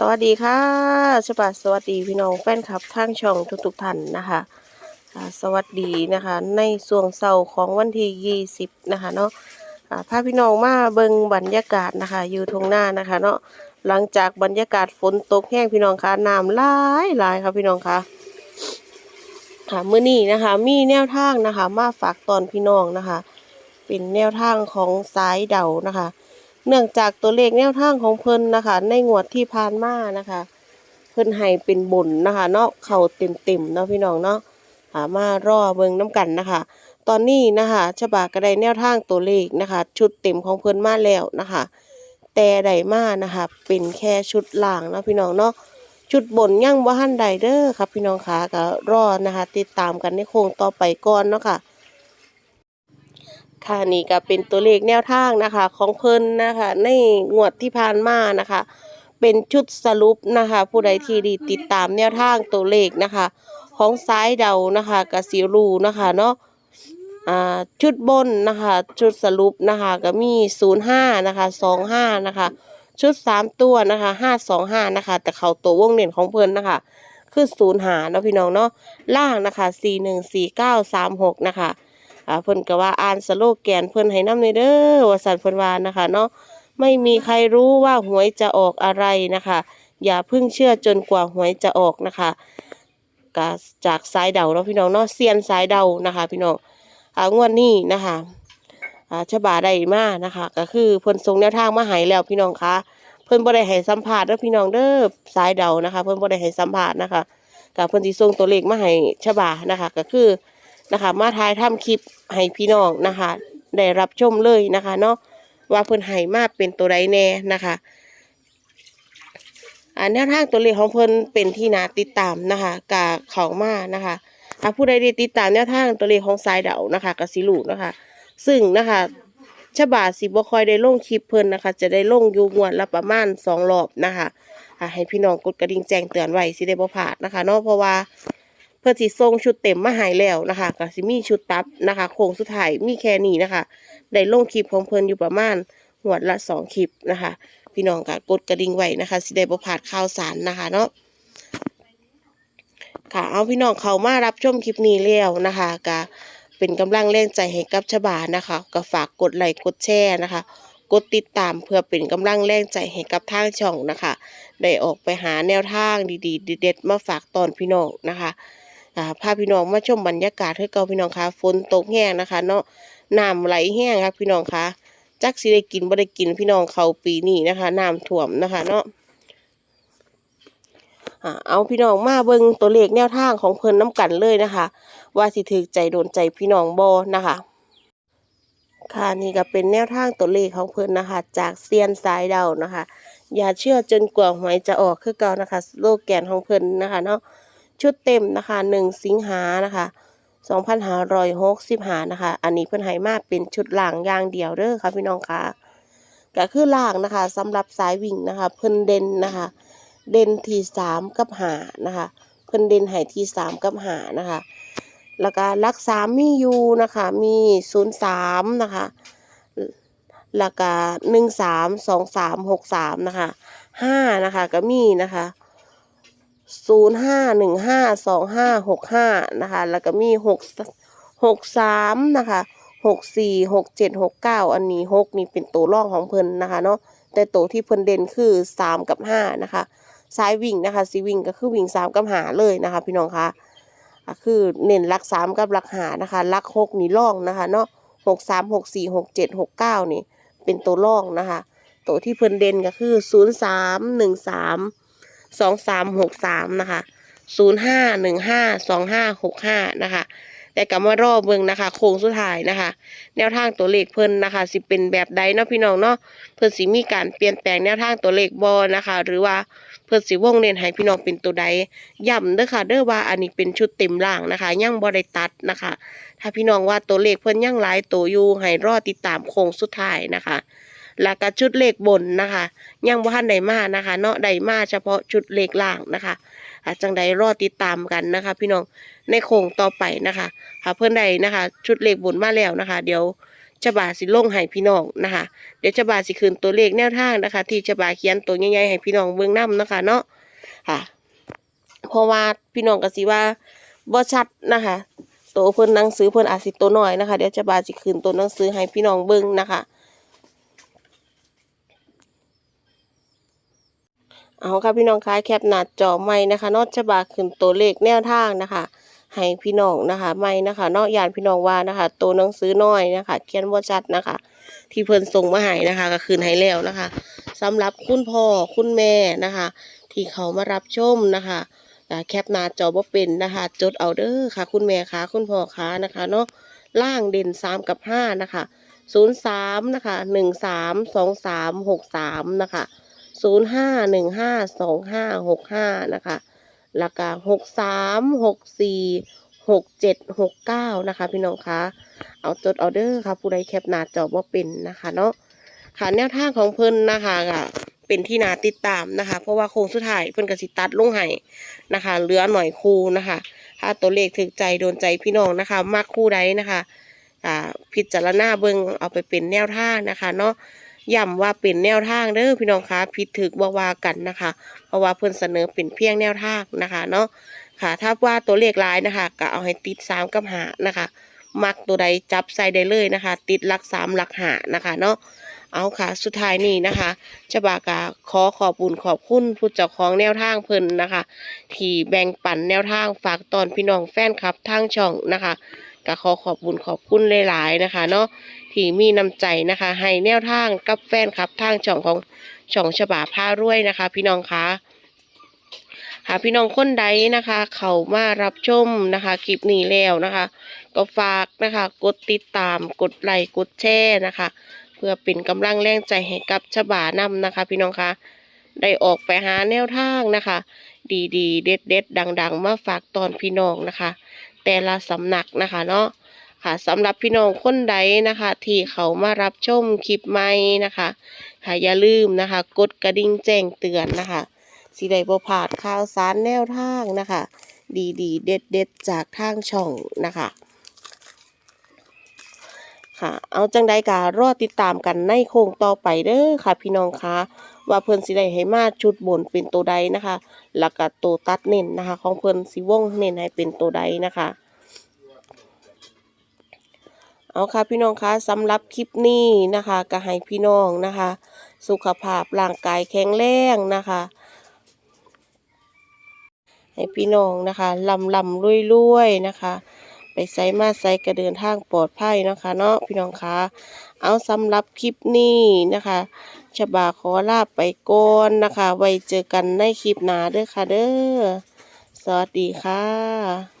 สวัสดีค่ะฉบับสวัสดีพี่น้องแฟนคลับทางช่องทุกๆท่านนะคะสวัสดีนะคะในส่วงเสาร์ของวันที่ 20 นะคะเนาะอ่าพาพี่น้องมาเบิงบรรยากาศนะคะ อยู่ทงหน้านะคะเนาะหลังจากบรรยากาศฝนตกแห้งพี่น้องคะน้ำหลายหลายค่ะพี่น้องคะค่ะมื้อนี้นะคะมีแนวทางนะคะ มาฝากตอนพี่น้องนะคะ เป็นแนวทางของสายเดานะคะ เนื่องจากตัวเลขแนวทางของเพิ่นนะคะ ในงวดที่ผ่านมานะคะ เพิ่นให้เป็นบนนะคะ เนาะเข่าเต็มๆเนาะพี่น้องเนาะหามารอเบิ่งน้ำกันนะคะ ตอนนี้นะคะฉบาก็ได้แนวทางตัวเลขนะคะ ชุดเต็มของเพิ่นมาแล้วนะคะ แต่ใดมานะคะ เป็นแค่ชุดล่างเนาะพี่น้องเนาะชุดบนยังบ่ทันใดเด้อครับพี่น้องคะก็รอนะคะ ติดตามกันในโค้งต่อไปก่อนเนาะค่ะ ค่ะนี่ก็เป็นตัวเลขแนวทางนะคะ ของเพิ่นนะคะ ในงวดที่ผ่านมานะคะ เป็นชุดสรุปนะคะ ผู้ใดที่ดีติดตามแนวทางตัวเลขนะคะ ของซ้ายเดานะคะกับสิรูนะคะเนาะอ่าชุดบนนะคะ ชุดสรุปนะคะก็มี 05นะคะ25นะคะ ชุด 3 ตัวนะคะ525นะคะ แต่เขาตัววงเด่นของเพิ่นนะคะคือ0หาเนาะพี่น้องเนาะล่างนะคะ 414936นะคะ อ่าเพิ่นก็ว่าอ่านสโลแกนเพิ่นให้น้ำในเด้อว่าสันเพิ่นว่านะคะเนาะไม่มีใครรู้ว่าหวยจะออกอะไรนะคะ อย่าเพิ่งเชื่อจนกว่าหวยจะออกนะคะกจากสายเดาเนาะพี่น้องเนาะเซียนสายเดานะคะ พี่น้องอ่างวดนี้นะคะอ่าฉบาได้มานะคะ ก็คือเพิ่นส่งแนวทางมาให้แล้วพี่น้องคะเพิ่นบ่ได้ให้สัมภาษณ์เด้อพี่น้องเด้อสายเดานะคะ เพิ่นบ่ได้ให้สัมภาษณ์นะคะก็เพิ่นสิส่งตัวเลขมาให้ฉบานะคะ ก็คือ นะคะ มาถ่ายทำคลิปให้พี่น้องนะคะ ได้รับชมเลยนะคะเนาะว่าเพิ่นให้มาเป็นตัวใดแน่นะคะอ่าแนวทางตัวเลขของเพิ่นเป็นที่น่าติดตามนะคะกาเขามานะคะถ้าผู้ใดได้ติดตามแนวทางตัวเลขของสายเดานะคะกับสิลูนะคะ ซึ่งนะคะฉบาสิบ่คอยได้ลงคลิปเพิ่นนะคะ จะได้ลงอยู่งวดละประมาณสองรอบนะคะอ่าให้พี่น้องกดกระดิ่งแจ้งเตือนไว้สิได้บ่พลาดนะคะเนาะเพราะว่า พื่อสิส่งชุดเต็มมาให้แล้วนะคะก็สิมีชุดตับนะคะโค้งสุดท้ายมีแค่นี้นะคะได้ลงคลิปของเพิ่นอยู่ประมาณหัวละสองคลิปนะคะ พี่น้องก็กดกระดิ่งไว้นะคะสิได้บ่พลาดข่าวสารนะคะเนาะค่ะเอาพี่น้องเขามารับชมคลิปนี้แล้วนะคะก็เป็นกำลังแรงใจให้กับชบานะคะก็ฝากกดไลค์กดแชร์นะคะ กดติดตามเพื่อเป็นกำลังแรงใจให้กับทางช่องนะคะ ได้ออกไปหาแนวทางดีๆเด็ดๆมาฝากตอนพี่น้องนะคะ อ่าพาพี่น้องมาชมบรรยากาศให้เก่าพี่น้องคะฝนตกแห้งนะคะ เนาะน้ำไหลแห้งครับพี่น้องคะจักสิได้กินบ่ได้กินพี่น้องเขาปีนี้นะคะน้ำท่วมนะคะ เนาะอ่าเอาพี่น้องมาเบิ่งตัวเลขแนวทางของเพิ่นน้ำกันเลยนะคะ ว่าสิถึกใจโดนใจพี่น้องบ่นะคะ ค่ะนี่ก็เป็นแนวทางตัวเลขของเพิ่นนะคะ จากเซียนสายเดานะคะ อย่าเชื่อจนกว่าหวยจะออกคือเก่านะคะ โลแกนของเพิ่นนะคะเนาะ ชุดเต็มนะคะหนึ่งสิงหานะคะสองพันห้าร้อยหกสิบหานะคะ อันนี้เพิ่นให้มาเป็นชุดหล่างอย่างเดียวเด้อค่ะพี่น้องค่ะก็คือล่างนะคะสำหรับสายวิ่งนะคะ เพิ่นเด่นนะคะ เด่นที่สามกับหานะคะ เพิ่นเด่นให้ที่สามกับหานะคะ แล้วก็ลักสามมีอยู่นะคะ มีศูนย์สามนะคะแล้วก็หนึ่งสามสองสามหกสามนะคะห้านะคะก็มีนะคะ ศูนย์ห้าหนึ่งห้าสองห้าหกห้านะคะ แล้วก็มีหกหกสามนะคะหกสี่หกเจ็ดหกเก้าอันนี้หกนี่เป็นตัวร่องของเพิ่นนะคะเนาะแต่ตัวที่เพิ่นเด่นคือสามกับห้านะคะซ้ายวิ่งนะคะซีวิ่งก็คือวิ่งสามกับหาเลยนะคะ พี่น้องคะคือเน้นลักสามกับลักหานะคะลักหกนี่ร่องนะคะเนาะหกสามหกสี่หกเจ็ดหกเก้านี่เป็นตัวร่องนะคะ ตัวที่เพิ่นเด่นก็คือศูนย์สามหนึ่งสาม สองสามหกสามนะคะศูนย์ห้าหนึ่งห้าสองห้าหกห้านะคะ แต่กำมารอบเบิ่งนะคะ โค้งสุดท้ายนะคะ แนวทางตัวเลขเพิ่นนะคะ สิเป็นแบบใดเนาะพี่น้องเนาะเพิ่นสิมีการเปลี่ยนแปลงแนวทางตัวเลขบอนะคะ หรือว่าเพิ่นสิวงเน้นให้พี่น้องเป็นตัวใดย้ำเด้อค่ะ เด้อว่าอันนี้เป็นชุดเต็มล่างนะคะยังบ่ได้ตัดนะคะ ถ้าพี่น้องว่าตัวเลขเพิ่นยังหลายตัวอยู่ให้รอติดตามโค้งสุดท้ายนะคะ แล้วก็ชุดเลขบนนะคะ ยังบ่ทันไดมานะคะ เนาะไดมาเฉพาะชุดเลขล่างนะคะจังใดรอติดตามกันนะคะ พี่น้องในโค้งต่อไปนะคะหาเพื่อนใดนะคะ ชุดเลขบนมาแล้วนะคะ เดี๋ยวฉบาสิลงให้พี่น้องนะคะ เดี๋ยวฉบาสิคืนตัวเลขแนวทางนะคะ ที่ฉบาเขียนตัวใหญ่ๆให้พี่น้องเบิ่งนํนะคะ เนาะค่ะ เพราะว่าพี่น้องก็สิว่าบ่ชัดนะคะตัวเพิ่นหนังสือเพิ่นอาจสิตัวน้อยนะคะ เดี๋ยวฉบาสิคืนตัวหนังสือให้พี่น้องเบิ่งนะคะ เอาค่ะพี่น้องคะแคปหน้าจอใหม่นะคะนอกฉบาขึ้นตัวเลขแนวทางนะคะให้พี่น้องนะคะใหม่นะคะนอกยานพี่น้องว่านะคะ ตัวหนังสือน้อยนะคะ เขียนบ่ชัดนะคะ ที่เพิ่นส่งมาให้นะคะ ก็คืนให้แล้วนะคะสำหรับคุณพ่อคุณแม่นะคะ ที่เขามารับชมนะคะแคปหน้าจอบ่เป็นนะคะ จดเอาเด้อค่ะ คุณแม่คะคุณพ่อคะนะคะเนาะล่างเด่นสามกับห้านะคะศูนย์สามนะคะหนึ่งสามสองสามหกสามนะคะ ศูนย์ห้าหนึ่งห้าสองห้าหกห้านะคะแล้วก็หกสามหกสี่หกเจ็ดหกเก้านะคะ พี่น้องคะเอาจดเอเดอร์ค่ะ ผู้ใดแคปหน้าจอว่าเป็นนะคะเนาะค่ะแนวทางของเพิ่นนะคะก็เป็นที่นาติดตามนะคะ เพราะว่าโค้งสุดท้ายเพิ่นกสิตัดลงให้นะคะเหลือหน่อยคูนะคะถ้าตัวเลขถึกใจโดนใจพี่น้องนะคะ มากคู่ใดนะคะอ่าพิจารณาเบิงเอาไปเป็นแนวทางนะคะเนาะ ย้ำว่าเป็นแนวทางเด้อพี่น้องคะผิดถึกว่าว่ากันนะคะ เพราะว่าเพิ่นเสนอเป็นเพียงแนวทางนะคะเนาะค่ะ ถ้าว่าตัวเลขหลายนะคะก็เอาให้ติดสามกับหานะคะ มักตัวใดจับใส่ได้เลยนะคะ ติดหลักสามหลักหานะคะเนาะเอาค่ะ สุดท้ายนี้นะคะฉบากาขอขอบุญขอบคุณผู้เจ้าของแนวทางเพิ่นนะคะ ที่แบ่งปันแนวทางฝากตอนพี่น้องแฟนคลับทางช่องนะคะ ก็ขอขอบคุญขอบคุณหลายๆนะคะ เนาะที่มีน้ำใจนะคะ ให้แนวทางกับแฟนคลับทางช่องของช่องฉบาผ้ารวยนะคะ พี่น้องคะหากพี่น้องคนใดนะคะ เขามารับชมนะคะคลิปนี้แล้วนะคะ ก็ฝากนะคะ กดติดตามกดไลค์กดแชร์นะคะ เพื่อเป็นกำลังแรงใจให้กับฉบานำนะคะ พี่น้องคะได้ออกไปหาแนวทางนะคะ ดีๆ เด็ดๆ ดัง ๆ มาฝากตอนพี่น้องนะคะ แต่ละสำนักนะคะเนาะค่ะสำหรับพี่น้องคนใดนะคะ ที่เขามารับชมคลิปใหม่นะคะค่ะอย่าลืมนะคะ กดกระดิ่งแจ้งเตือนนะคะสิได้บ่พลาดข่าวสารแนวทางนะคะ ดีๆ เด็ดๆ จากทางช่องนะคะค่ะ เอาจังใดการอติดตามกันในโค้งต่อไปเด้อค่ะ พี่น้องคะ ว่าเพิ่นสิได้ให้มาชุดบนเป็นตัวใดนะคะ แล้วก็ตัวตัดเน้นนะคะ ของเพิ่นสิวงเน้นให้เป็นตัวใดนะคะเอาค่ะพี่น้องคะสำหรับคลิปนี้นะคะก็ให้พี่น้องนะคะ สุขภาพร่างกายแข็งแรงนะคะ ให้พี่น้องนะคะลำลำรวยรวยนะคะ ไปใส่มาใส่กระเดินทางปลอดภัยนะคะเนาะพี่น้องคะเอาสำหรับคลิปนี้นะคะฉบาขอลาไปก่อนนะคะ ไว้เจอกันในคลิปหน้าเด้อค่ะเด้อสวัสดีค่ะ